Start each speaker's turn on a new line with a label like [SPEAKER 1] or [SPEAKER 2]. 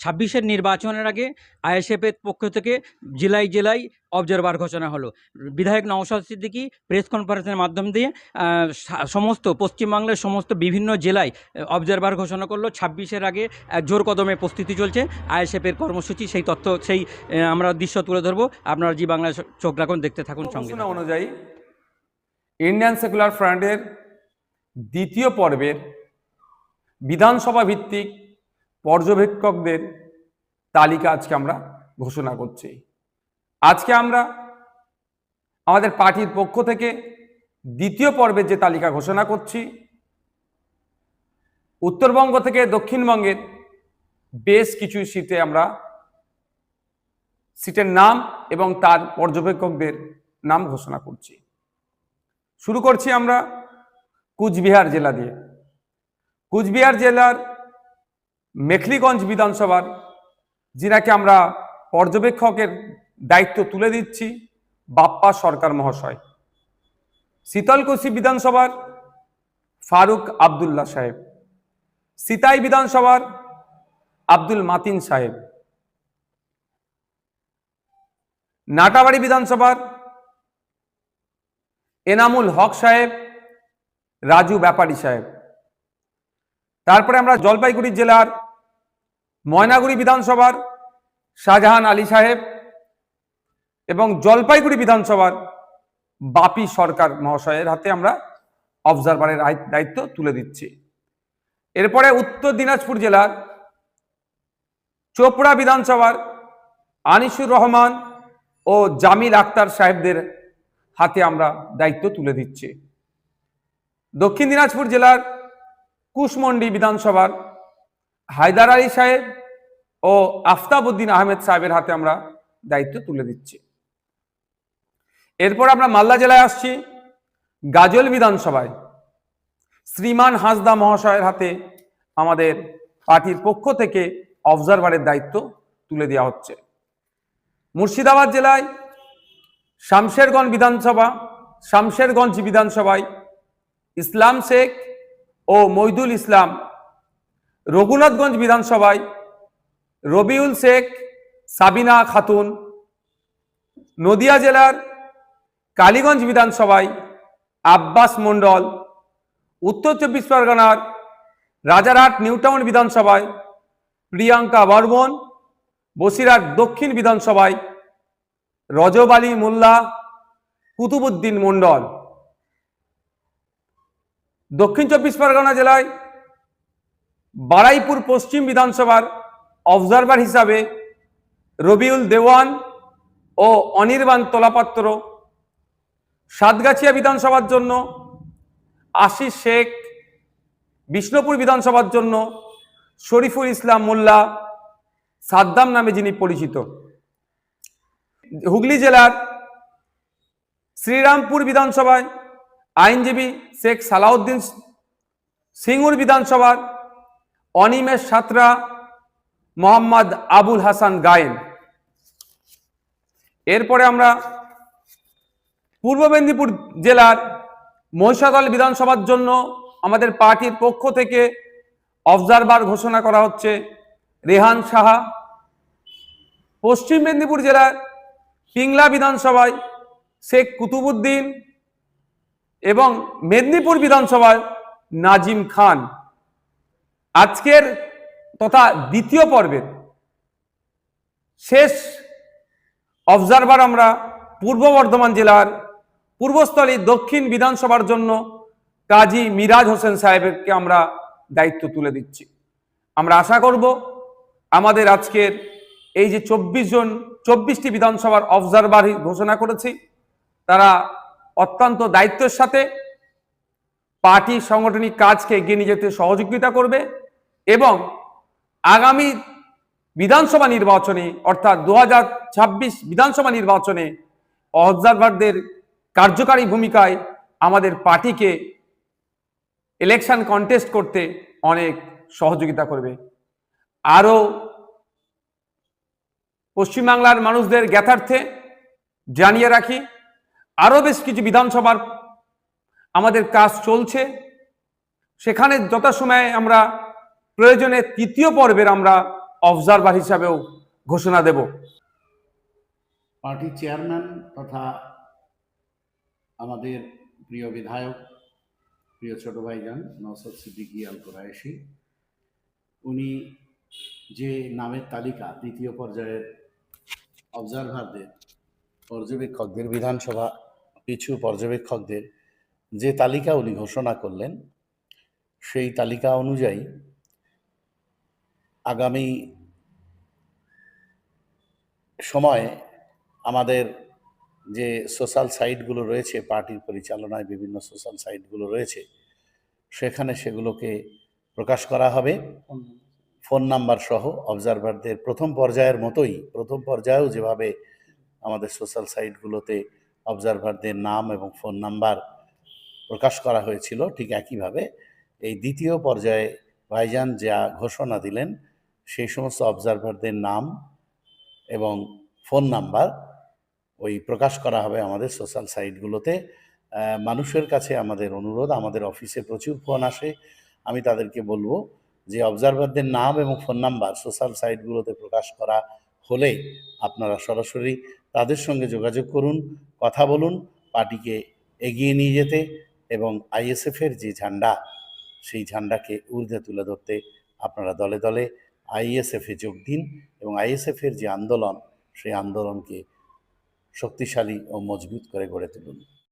[SPEAKER 1] ছাব্বিশের নির্বাচনের আগে আইএসএফের পক্ষ থেকে জেলায় জেলায় অবজারভার ঘোষণা হলো। বিধায়ক নওশাদ সিদ্দিকী প্রেস কনফারেন্সের মাধ্যম দিয়ে সমস্ত পশ্চিমবাংলার সমস্ত বিভিন্ন জেলায় অবজারভার ঘোষণা করল। ছাব্বিশের আগে জোর কদমে প্রস্তুতি চলছে। আইএসএফের কর্মসূচি সেই তথ্য সেই আমরা দৃশ্য তুলে ধরবো। আপনারা জি বাংলায় চোখ রাখুন দেখতে থাকুন সঙ্গে
[SPEAKER 2] অনুযায়ী ইন্ডিয়ান সেকুলার ফ্রন্টের দ্বিতীয় পর্বের বিধানসভা ভিত্তিক পর্যবেক্ষকদের তালিকা আজকে আমরা ঘোষণা করছি। আজকে আমরা আমাদের পার্টির পক্ষ থেকে দ্বিতীয় পর্বের যে তালিকা ঘোষণা করছি, উত্তরবঙ্গ থেকে দক্ষিণবঙ্গের বেশ কিছু সিটে আমরা সিটের নাম এবং তার পর্যবেক্ষকদের নাম ঘোষণা করছি। শুরু করছি আমরা কুচবিহার জেলা দিয়ে। কুচবিহার জেলার মেখলিগঞ্জ বিধানসভার, যিনাকে আমরা পর্যবেক্ষকের দায়িত্ব তুলে দিচ্ছি, বাপ্পা সরকার মহাশয়। শীতলকুচি বিধানসভার ফারুক আবদুল্লাহ সাহেব। সিতাই বিধানসভার আব্দুল মাতিন সাহেব। নাটাবাড়ি বিধানসভার এনামুল হক সাহেব, রাজু ব্যাপারী সাহেব। তারপরে আমরা জলপাইগুড়ি জেলার ময়নাগুড়ি বিধানসভার শাহজাহান আলী সাহেব এবং জলপাইগুড়ি বিধানসভার বাপি সরকার মহাশয়ের হাতে আমরা অবজারভারের দায়িত্ব তুলে দিচ্ছি। এরপরে উত্তর দিনাজপুর জেলার চোপড়া বিধানসভার আনিসুর রহমান ও জামিল আক্তার সাহেবদের হাতে আমরা দায়িত্ব তুলে দিচ্ছি। দক্ষিণ দিনাজপুর জেলার কুশমন্ডি বিধানসভার হায়দার আলী সাহেব ও আফতাবউদ্দিন আহমেদ সাহেবের হাতে আমরা দায়িত্ব তুলে দিচ্ছি। এরপর আমরা মালদা জেলায় আসছি, গাজল বিধানসভায়। শ্রীমান হাসদা মহাশয়ের হাতে আমাদের পার্টির পক্ষ থেকে অবজারভারের দায়িত্ব তুলে দেওয়া হচ্ছে। মুর্শিদাবাদ জেলায় শামশেরগঞ্জ বিধানসভা, শামশেরগঞ্জ বিধানসভায় ইসলাম শেখ ও মইদুল ইসলাম, রঘুনাথগঞ্জ বিধানসভায় রবিউল শেখ, সাবিনা খাতুন, নদিয়া জেলার কালীগঞ্জ বিধানসভায় আব্বাস মণ্ডল, উত্তর চব্বিশ পরগনার রাজারহাট নিউটাউন বিধানসভায় প্রিয়াঙ্কা বর্মন, বসিরহাট দক্ষিণ বিধানসভায় রজব আলী মোল্লা, কুতুবুদ্দিন মণ্ডল। দক্ষিণ চব্বিশ পরগনা জেলায় বারাইপুর পশ্চিম বিধানসভার অবজারভার হিসাবে রবিউল দেওয়ান ও অনির্বাণ তোলাপাত্র। সাতগাছিয়া বিধানসভার জন্য আশিস শেখ, বিষ্ণুপুর বিধানসভার জন্য শরীফুল ইসলাম মোল্লা, সাদ্দাম নামে যিনি পরিচিত। হুগলি জেলার শ্রীরামপুর বিধানসভায় আইনজীবী শেখ সালাউদ্দিন সিঙ্গুর বিধানসভার অনিমেষ সাতরা মোহাম্মদ আবুল হাসান গায়েন। এরপরে আমরা পূর্ব মেদিনীপুর জেলার মহিষাদল বিধানসভার জন্য আমাদের পার্টির পক্ষ থেকে অবজারভার ঘোষণা করা হচ্ছে রেহান সাহা। পশ্চিম মেদিনীপুর জেলার পিংলা বিধানসভায় শেখ কুতুবুদ্দিন এবং মেদিনীপুর বিধানসভায় নাজিম খান। আজকের তথা দ্বিতীয় পর্বের শেষ অবজারভার আমরা পূর্ব বর্ধমান জেলার পূর্বস্থলী দক্ষিণ বিধানসভার জন্য কাজী মিরাজ হোসেন সাহেবকে আমরা দায়িত্ব তুলে দিচ্ছি। আমরা আশা করব আমাদের আজকের এই যে চব্বিশ জন, চব্বিশটি বিধানসভার অবজারভার ঘোষণা করেছি, তারা অত্যন্ত দায়িত্বের সাথে পার্টি সাংগঠনিক কাজকে এগিয়ে নিয়ে যেতে সহযোগিতা করবে এবং আগামী বিধানসভা নির্বাচনে, অর্থাৎ দু হাজার ছাব্বিশ বিধানসভা নির্বাচনে অবজারভারদের কার্যকারী ভূমিকায় আমাদের পার্টিকে ইলেকশন কন্টেস্ট করতে অনেক সহযোগিতা করবে। আরও পশ্চিমবাংলার মানুষদের জ্ঞাতার্থে জানিয়ে রাখি আরও বেশ কিছু বিধানসভার আমাদের কাজ চলছে। সেখানে যথাসময়ে আমরা প্রয়োজনে তৃতীয় পর্বের আমরা অবজারভার হিসাবেও ঘোষণা দেব।
[SPEAKER 3] পার্টির চেয়ারম্যান তথা আমাদের প্রিয় বিধায়ক, প্রিয় ছোট ভাইজান নওসাদ সিদ্দিকী আল উনি যে নামের তালিকা দ্বিতীয় পর্যায়ের অবজারভারদের পর্যবেক্ষকদের বিধানসভা পিছু পর্যবেক্ষকদের যে তালিকা উনি ঘোষণা করলেন, সেই তালিকা অনুযায়ী আগামী সময়ে আমাদের যে সোশ্যাল সাইটগুলো রয়েছে, পার্টির পরিচালনায় বিভিন্ন সোশ্যাল সাইটগুলো রয়েছে, সেখানে সেগুলোকে প্রকাশ করা হবে। ফোন নাম্বার সহ অবজারভারদের প্রথম পর্যায়ের মতোই, প্রথম পর্যায়েও যেভাবে আমাদের সোশ্যাল সাইটগুলোতে অবজারভারদের নাম এবং ফোন নাম্বার প্রকাশ করা হয়েছিল ঠিক একইভাবে। এই দ্বিতীয় পর্যায়ে ভাইজান যা ঘোষণা দিলেন, সেই সমস্ত অবজারভারদের নাম এবং ফোন নাম্বার ওই প্রকাশ করা হবে আমাদের সোশ্যাল সাইটগুলোতে মানুষের কাছে আমাদের অনুরোধ, আমাদের অফিসে প্রচুর ফোন আসে। আমি তাদেরকে বলব যে অবজারভারদের নাম এবং ফোন নাম্বার সোশ্যাল সাইটগুলোতে প্রকাশ করা হলে আপনারা সরাসরি তাদের সঙ্গে যোগাযোগ করুন, কথা বলুন, পার্টিকে এগিয়ে নিয়ে যেতে এবং আইএসএফের যে ঝান্ডা, সেই ঝান্ডাকে ঊর্ধ্বে তুলে ধরতে আপনারা দলে দলে আইএসএফে যোগ দিন এবং আইএসএফের যে আন্দোলন, সেই আন্দোলনকে শক্তিশালী ও মজবুত করে গড়ে তুলুন।